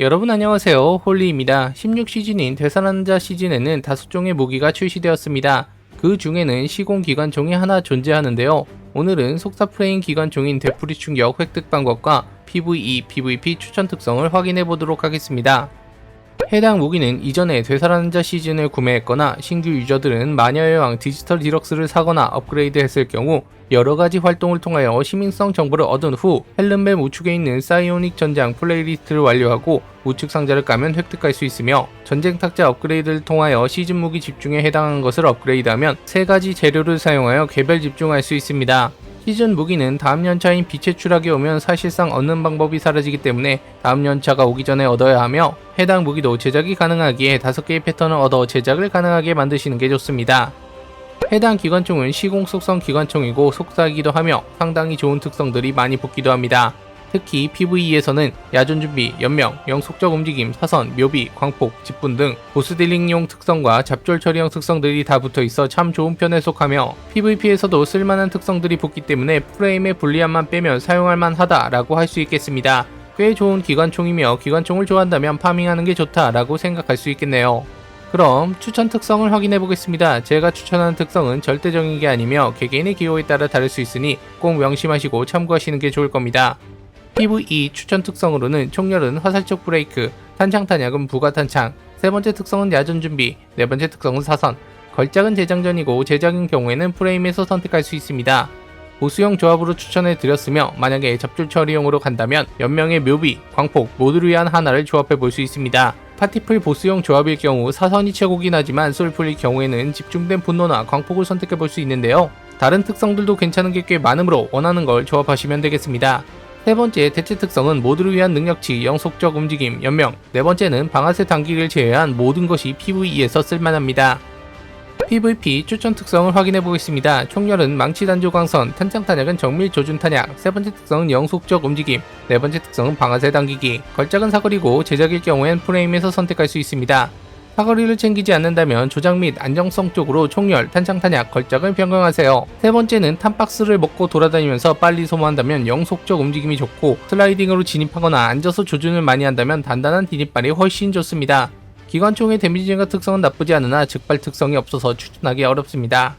여러분 안녕하세요. 홀리입니다. 16시즌인 되살아난 자 시즌에는 다섯 종의 무기가 출시되었습니다. 그 중에는 시공 기관총이 하나 존재하는데요. 오늘은 속사 프레임 기관총인 되풀이 충격 획득 방법과 PVE, PVP 추천 특성을 확인해 보도록 하겠습니다. 해당 무기는 이전에 되살아난 자 시즌을 구매했거나 신규 유저들은 마녀의 왕 디지털 디럭스를 사거나 업그레이드 했을 경우 여러가지 활동을 통하여 시민성 정보를 얻은 후 헬름맵 우측에 있는 사이오닉 전장 플레이리스트를 완료하고 우측 상자를 까면 획득할 수 있으며 전쟁 탁자 업그레이드를 통하여 시즌 무기 집중에 해당하는 것을 업그레이드하면 세 가지 재료를 사용하여 개별 집중할 수 있습니다. 시즌 무기는 다음 연차인 빛의 추락이 오면 사실상 얻는 방법이 사라지기 때문에 다음 연차가 오기 전에 얻어야 하며 해당 무기도 제작이 가능하기에 5개의 패턴을 얻어 제작을 가능하게 만드시는 게 좋습니다. 해당 기관총은 시공 속성 기관총이고 속사이기도 하며 상당히 좋은 특성들이 많이 붙기도 합니다. 특히 PVE에서는 야전 준비, 연명, 영속적 움직임, 사선, 묘비, 광폭, 직분 등 보스 딜링용 특성과 잡졸 처리형 특성들이 다 붙어 있어 참 좋은 편에 속하며 PVP에서도 쓸만한 특성들이 붙기 때문에 프레임의 불리함만 빼면 사용할 만하다라고 할 수 있겠습니다. 꽤 좋은 기관총이며 기관총을 좋아한다면 파밍하는 게 좋다라고 생각할 수 있겠네요. 그럼 추천 특성을 확인해 보겠습니다. 제가 추천하는 특성은 절대적인 게 아니며 개개인의 기호에 따라 다를 수 있으니 꼭 명심하시고 참고하시는 게 좋을 겁니다. PVE 추천 특성으로는 총열은 화살적 브레이크, 탄창 탄약은 부가 탄창, 세 번째 특성은 야전 준비, 네 번째 특성은 사선, 걸작은 재장전이고 제작인 경우에는 프레임에서 선택할 수 있습니다. 보수형 조합으로 추천해 드렸으며 만약에 잡줄 처리용으로 간다면 연명의 묘비, 광폭 모두를 위한 하나를 조합해 볼 수 있습니다. 파티풀 보스용 조합일 경우 사선이 최고긴 하지만 솔풀일 경우에는 집중된 분노나 광폭을 선택해 볼 수 있는데요. 다른 특성들도 괜찮은 게 꽤 많으므로 원하는 걸 조합하시면 되겠습니다. 세 번째 대체 특성은 모두를 위한 능력치, 영속적 움직임, 연명. 네 번째는 방아쇠 단기를 제외한 모든 것이 PVE에서 쓸만합니다. PVP 추천 특성을 확인해 보겠습니다. 총열은 망치 단조 광선, 탄창 탄약은 정밀 조준 탄약, 세 번째 특성은 영속적 움직임, 네 번째 특성은 방아쇠 당기기, 걸작은 사거리고 제작일 경우엔 프레임에서 선택할 수 있습니다. 사거리를 챙기지 않는다면 조작 및 안정성 쪽으로 총열, 탄창 탄약, 걸작을 변경하세요. 세 번째는 탄박스를 먹고 돌아다니면서 빨리 소모한다면 영속적 움직임이 좋고 슬라이딩으로 진입하거나 앉아서 조준을 많이 한다면 단단한 디딤발이 훨씬 좋습니다. 기관총의 데미지 증가 특성은 나쁘지 않으나 즉발 특성이 없어서 추천하기 어렵습니다.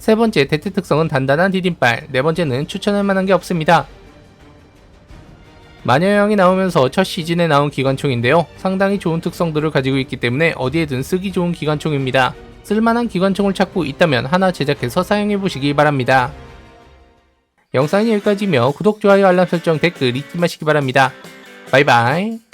세 번째 대체 특성은 단단한 디딤발, 네 번째는 추천할 만한 게 없습니다. 마녀형이 나오면서 첫 시즌에 나온 기관총인데요. 상당히 좋은 특성들을 가지고 있기 때문에 어디에든 쓰기 좋은 기관총입니다. 쓸만한 기관총을 찾고 있다면 하나 제작해서 사용해 보시기 바랍니다. 영상은 여기까지며 구독, 좋아요, 알람 설정, 댓글 잊지 마시기 바랍니다. 바이바이.